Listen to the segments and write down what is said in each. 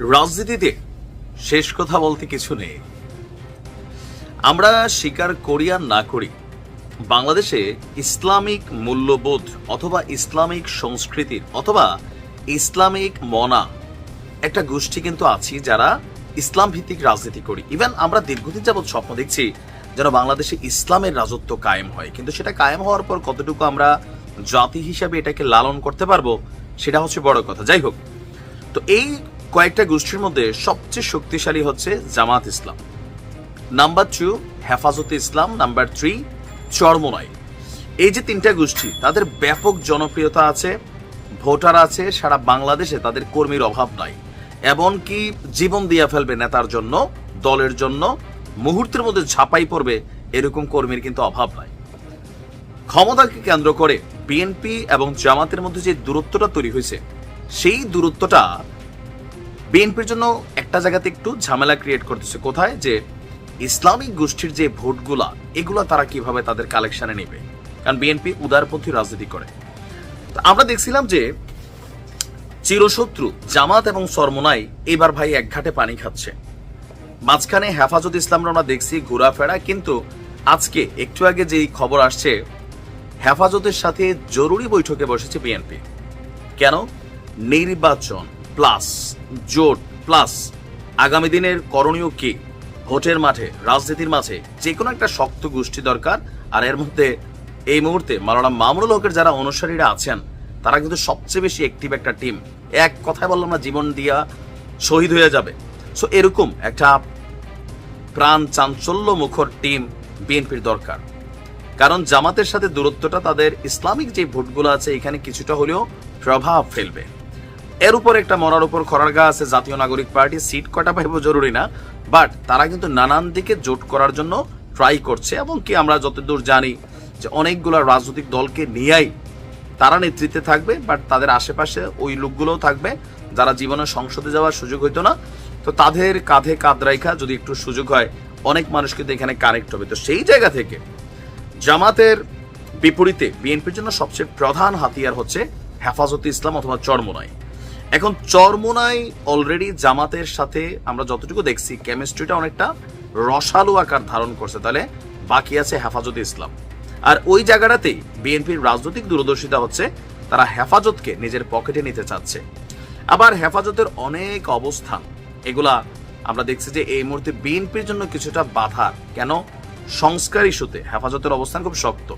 রাজনীতিতে শেষ কথা বলতে কিছু নেই। আমরা স্বীকার করি আর না করি, বাংলাদেশে ইসলামিক মূল্যবোধ অথবা ইসলামিক সংস্কৃতির অথবা ইসলামিক মনা একটা গোষ্ঠী কিন্তু আছি যারা ইসলাম ভিত্তিক রাজনীতি করি। ইভেন আমরা দীর্ঘদিন যাবৎ স্বপ্ন দেখছি যেন বাংলাদেশে ইসলামের রাজত্ব কায়েম হয়। কিন্তু সেটা কায়েম হওয়ার পর কতটুকু আমরা জাতি হিসাবে এটাকে লালন করতে পারব, সেটা হচ্ছে বড় কথা। যাই হোক, তো এই কয়েকটা গোষ্ঠীর মধ্যে সবচেয়ে শক্তিশালী হচ্ছে জামাত ইসলাম। নাম্বার টু হেফাজতে ইসলাম। Number three Charmonai. এই যে তিনটা গোষ্ঠী, তাদের ব্যাপক জনপ্রিয়তা আছে, ভোটার আছে, সারা বাংলাদেশে তাদের কর্মীর অভাব নাই। এমনকি জীবন দিয়া ফেলবে নেতার জন্য, দলের জন্য, মুহূর্তের মধ্যে ঝাঁপাই পড়বে এরকম কর্মীর কিন্তু অভাব নাই। ক্ষমতাকে কেন্দ্র করে বিএনপি এবং জামাতের মধ্যে যে দূরত্বটা তৈরি হয়েছে, সেই দূরত্বটা বিএনপির জন্য একটা জায়গাতে একটু ঝামেলা ক্রিয়েট করতেছে। কোথায়? যে ইসলামিক গোষ্ঠীর যে ভোটগুলা, এগুলা তারা কীভাবে তাদের কালেকশনে নেবে? কারণ বিএনপি উদারপন্থী রাজনীতি করে। আমরা দেখছিলাম যে চিরশত্রু, জামাত এবং সরমোনাই এবার ভাই এক ঘাটে পানি খাচ্ছে। মাঝখানে হেফাজত ইসলামরা আমরা দেখছি ঘোরাফেরা, কিন্তু আজকে একটু আগে যেই খবর আসছে, হেফাজতের সাথে জরুরি বৈঠকে বসেছে বিএনপি। কেন? নির্বাচন। প্লাস, জোট প্লাস। আগামী দিনের করণীয় কি? ভোটের মাঠে, রাজনীতির মাঝে যে কোনো একটা শক্ত গোষ্ঠী দরকার। আর এর মধ্যে এই মুহূর্তে মাওলানা মামুনুল হকের যারা অনুসারীরা আছেন, তারা কিন্তু সবচেয়ে বেশি অ্যাক্টিভ একটা টিম এক কথায় বললাম না, জীবন দিয়া শহীদ হয়ে যাবে। সো এরকম একটা প্রাণ চাঞ্চল্য মুখর টিম বিএনপির দরকার। কারণ জামাতের সাথে দূরত্বটা তাদের ইসলামিক যে ভোটগুলো আছে, এখানে কিছুটা হলেও প্রভাব ফেলবে। এর উপর একটা মরার উপর খরার গা আছে, জাতীয় নাগরিক পার্টি সিট কটা পাইব জরুরি না বাট তারা কিন্তু নানান দিকে জোট করার জন্য ট্রাই করছে এবং কি আমরা যতদূর জানি যে অনেকগুলো রাজনৈতিক দলকে নিয়েই তারা নেতৃত্বে থাকবে বাট তাদের আশেপাশে ওই লোকগুলোও থাকবে যারা জীবনে সংসদে যাওয়ার সুযোগ হইতো না। তো তাদের কাঁধে কাঁধ রাইখা যদি একটু সুযোগ হয়, অনেক মানুষ কিন্তু এখানে কানেক্ট হবে। তো সেই জায়গা থেকে জামাতের বিপরীতে বিএনপির জন্য সবচেয়ে প্রধান হাতিয়ার হচ্ছে হেফাজতে ইসলাম অথবা চরমোনাই। এখন চরমোনাই অলরেডি জামাতের সাথে আমরা যতটুকু দেখছি কেমিস্ট্রিটা অনেকটা রসালো আকার ধারণ করছে। তাহলে বাকি আছে হেফাজতে ইসলাম। আর ওই জায়গাটাতেই বিএনপির রাজনৈতিক দূরদর্শিতা হচ্ছে, তারা হেফাজতকে নিজের পকেটে নিতে চাচ্ছে। আবার হেফাজতের অনেক অবস্থান, এগুলা আমরা দেখছি যে এই মুহূর্তে বিএনপির জন্য কিছুটা বাধা। কেন? সংস্কার ইস্যুতে হেফাজতের অবস্থান খুব শক্ত।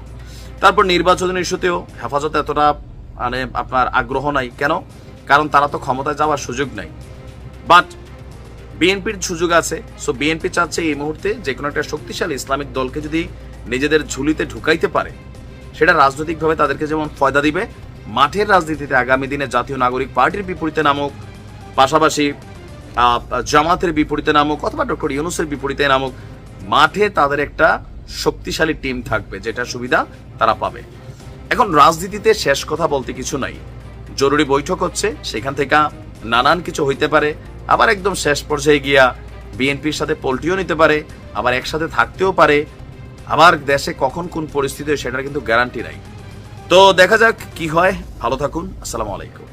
তারপর নির্বাচন ইস্যুতেও হেফাজত এতটা মানে আপনার আগ্রহ নাই। কেন? কারণ তারা তো ক্ষমতায় যাওয়ার সুযোগ নাই। বাট বিএনপির সুযোগ আছে। সো বিএনপি চাচ্ছে এই মুহূর্তে যে কোনো একটা শক্তিশালী ইসলামিক দলকে যদি নিজেদের ঝুলিতে ঢুকাইতে পারে, সেটা রাজনৈতিকভাবে তাদেরকে যেমন ফয়দা দিবে, মাঠের রাজনীতিতে আগামী দিনে জাতীয় নাগরিক পার্টির বিপরীতে নামক, পাশাপাশি জামাতের বিপরীতে নামক অথবা ডক্টর ইউনুসের বিপরীতে নামক, মাঠে তাদের একটা শক্তিশালী টিম থাকবে, যেটা সুবিধা তারা পাবে। এখন রাজনীতিতে শেষ কথা বলতে কিছু নাই। জরুরি বৈঠক হচ্ছে, সেখান থেকে নানান কিছু হইতে পারে, আবার একদম শেষ পর্যায়ে গিয়া বিএনপির সাথে পোল্টিও নিতে পারে, আবার একসাথে থাকতেও পারে, আবার দেশে কখন কোন পরিস্থিতি সেটার কিন্তু গ্যারান্টি নাই। তো দেখা যাক কি হয়, ভালো থাকুন, আসসালামু আলাইকুম।